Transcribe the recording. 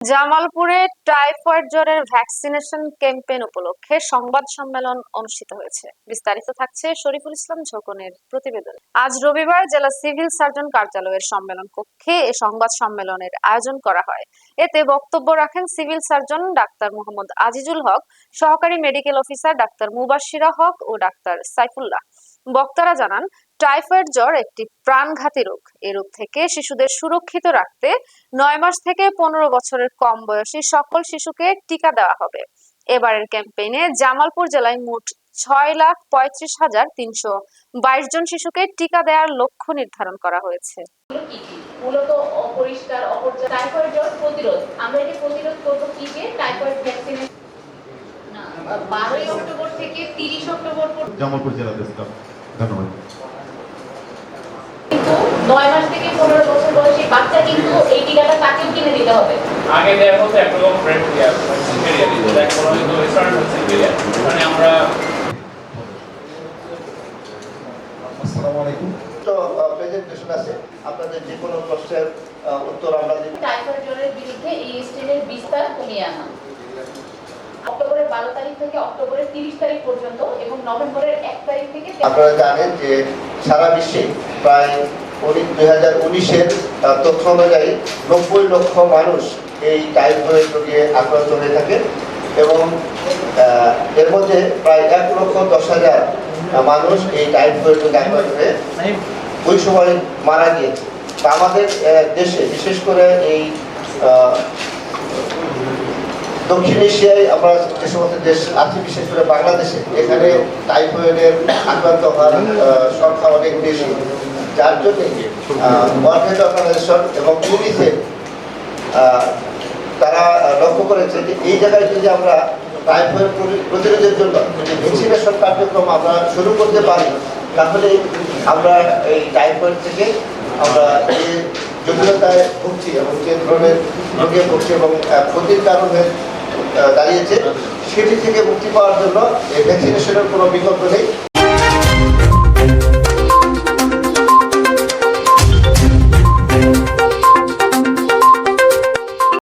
জামালপুরে টাইফয়েড জ্বরের vaccination campaign উপলক্ষে সংবাদ সম্মেলন অনুষ্ঠিত হয়েছে। বিস্তারিত থাকছে শরীফুল ইসলাম ঝোকনের প্রতিবেদন। আজ রবিবার জেলা সিভিল সার্জন কার্যালয়ের সম্মেলন কক্ষে এ সংবাদ সম্মেলনের আয়োজন করা হয়। এতে বক্তব্য রাখেন civil surgeon doctor Mohammad Azizul Haque, সহকারী medical officer doctor Mubashira Haque ও ডাক্তার সাইফুল্লাহ। বক্তারা জানান, টাইফয়েড জ্বর একটি প্রাণঘাতী রোগ। এই রোগ থেকে শিশুদের সুরক্ষিত রাখতে নয় মাস থেকে পনেরো বছরের কম বয়সী সকল শিশুকে টিকা দেওয়া হবে। এবারের ক্যাম্পেইনে জামালপুর জেলায় মোট ছয় লাখ পঁয়ত্রিশ হাজার তিনশো বাইশ জন শিশুকে টিকা দেওয়ার লক্ষ্য নির্ধারণ করা হয়েছে। প্রতিরোধ। আমরা প্রতিরোধ করব কি টাইফয়েড ভ্যাকসিনে বারোই অক্টোবর থেকে তিরিশ অক্টোবর জামালপুর জেলা প্রেস ক্লাব ধন্যবাদ। নয় মাস থেকে পনেরো বছর বয়সী বাচ্চা কিন্তু এই টিকাটা তাকেও কিনে দিতে হবে। আগে দেওয়া হতো একরকম ব্রেড ইয়ার সিঙ্গেরিয়া দিত। এখন হয়তো স্টার্ট হচ্ছে সিঙ্গেরিয়া মানে আমরা আসসালামু আলাইকুম। তো প্রেজেন্টেশন আছে। আপনাদের যে কোনো প্রশ্নের উত্তর আমরা টাইফয়েড জ্বরের বিরুদ্ধে এই স্ট্রেনের বিস্তার কমিয়ে আনা। বারো তারিখ থেকে অক্টোবরের তিরিশ তারিখ পর্যন্ত এবং নভেম্বরের এক তারিখ থেকে আপনারা জানেন যে সারা বিশ্বে প্রায় দুই হাজার উনিশের তথ্য অনুযায়ী নব্বই লক্ষ মানুষ এই টাইফয়েড রোগে আক্রান্ত হয়ে থাকে এবং আহ, এর মধ্যে প্রায় এক লক্ষ দশ হাজার মানুষ এই টাইফয়েড রোগে আক্রান্ত হয়ে ওই সময় মারা গিয়েছে। তা আমাদের দেশে বিশেষ করে এই দক্ষিণ এশিয়ায় আমরা যে সমস্ত দেশ আছে, বিশেষ করে বাংলাদেশে, এখানে টাইফয়েডের আক্রান্ত হওয়ার সংখ্যা অনেক বেশি। যার জন্যে ওয়ার্ল্ড হেলথ অর্গানাইজেশন এবং ইউনিসেফ তারা লক্ষ্য করেছে যে এই জায়গায় যদি আমরা টাইফয়েড প্রতিরোধের জন্য ভ্যাকসিনেশন কার্যক্রম আমরা শুরু করতে পারি, তাহলে আমরা এই টাইফয়েড থেকে আমরা যে জটিলতায় ভুগছি এবং যে ধরনের রোগে ভুগছি এবং ক্ষতির কারণ দাঁড়িয়েছে। সেটি থেকে মুক্তি পাওয়ার জন্য এই ভ্যাকসিনেশনের কোনো বিকল্প নেই।